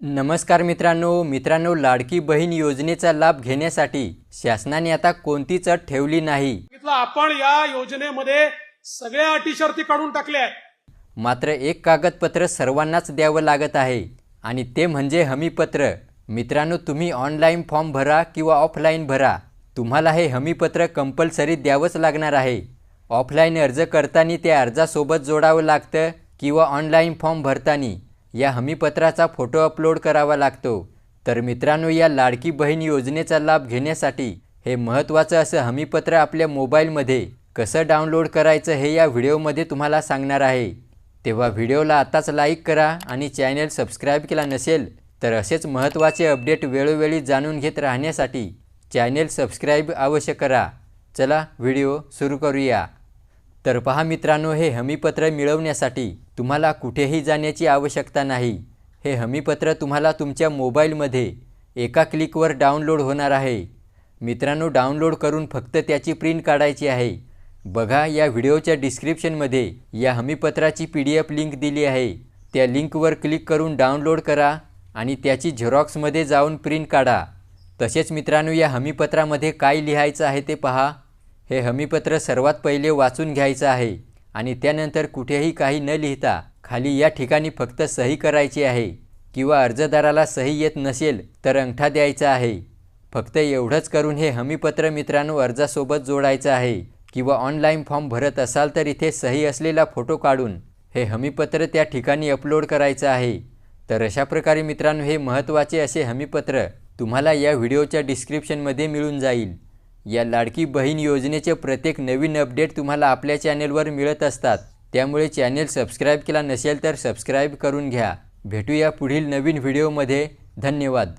नमस्कार मित्रांनो मित्रांनो लाडकी बहीण योजनेचा लाभ घेण्यासाठी शासनाने आता कोणतीच अट ठेवली नाही? आपण या योजनेमध्ये सगळ्या अटी शर्ती काढून टाकल्या आहेत. मात्र एक कागदपत्र सर्वांनाच द्यावं लागत आहे आणि ते म्हणजे हमीपत्र. मित्रांनो तुम्ही ऑनलाईन फॉर्म भरा किंवा ऑफलाईन भरा. तुम्हाला हे हमीपत्र कंपल्सरी द्यावंच लागणार आहे. ऑफलाईन अर्ज करताना त्या अर्जासोबत जोडावं लागतं किंवा ऑनलाईन फॉर्म भरताना. या हमीपत्राचा फोटो अपलोड करावा लागतो. तर मित्रांनो या लाडकी बहीण योजनेचा लाभ घेण्यासाठी हे महत्त्वाचं असं हमीपत्र आपल्या मोबाईलमध्ये कसं डाउनलोड करायचं हे या व्हिडिओमध्ये तुम्हाला सांगणार आहे. तेव्हा व्हिडिओला आताच लाईक करा आणि चॅनेल सबस्क्राईब केला नसेल तर असेच महत्त्वाचे अपडेट वेळोवेळी जाणून घेत राहण्यासाठी चॅनेल सबस्क्राईब अवश्य करा. चला व्हिडिओ सुरू करूया. तर पहा मित्रांनो हे हमीपत्र मिळवण्यासाठी तुम्हाला कुठेही जाण्याची आवश्यकता नाही. हे हमीपत्र तुम्हाला तुमच्या मोबाईलमध्ये एका क्लिकवर डाउनलोड होणार आहे. मित्रांनो डाउनलोड करून फक्त त्याची प्रिंट काढायची आहे. बघा या व्हिडिओच्या डिस्क्रिप्शनमध्ये या हमीपत्राची पी डी एफ लिंक दिली आहे. त्या लिंकवर क्लिक करून डाउनलोड करा आणि त्याची झेरॉक्समध्ये जाऊन प्रिंट काढा. तसेच मित्रांनो या हमीपत्रामध्ये काय लिहायचं आहे ते पहा. हे हमीपत्र सर्वात पहिले वाचून घ्यायचं आहे आणि त्यानंतर कुठेही काही न लिहिता खाली या ठिकाणी फक्त सही करायची आहे किंवा अर्जदाराला सही येत नसेल तर अंगठा द्यायचा आहे. फक्त एवढंच करून हे हमीपत्र मित्रांनो अर्जासोबत जोडायचं आहे किंवा ऑनलाईन फॉर्म भरत असाल तर इथे सही असलेला फोटो काढून हे हमीपत्र त्या ठिकाणी अपलोड करायचं आहे. तर अशा प्रकारे मित्रांनो हे महत्त्वाचे असे हमीपत्र तुम्हाला या व्हिडिओच्या डिस्क्रिप्शनमध्ये मिळून जाईल. या लाडकी बहीण योजनेचे प्रत्येक नवीन अपडेट तुम्हाला आपल्या चॅनेलवर मिळत असतात. त्यामुळे चॅनेल सबस्क्राईब केला नसेल तर सबस्क्राईब करून घ्या. भेटूया पुढील नवीन व्हिडिओमध्ये. धन्यवाद.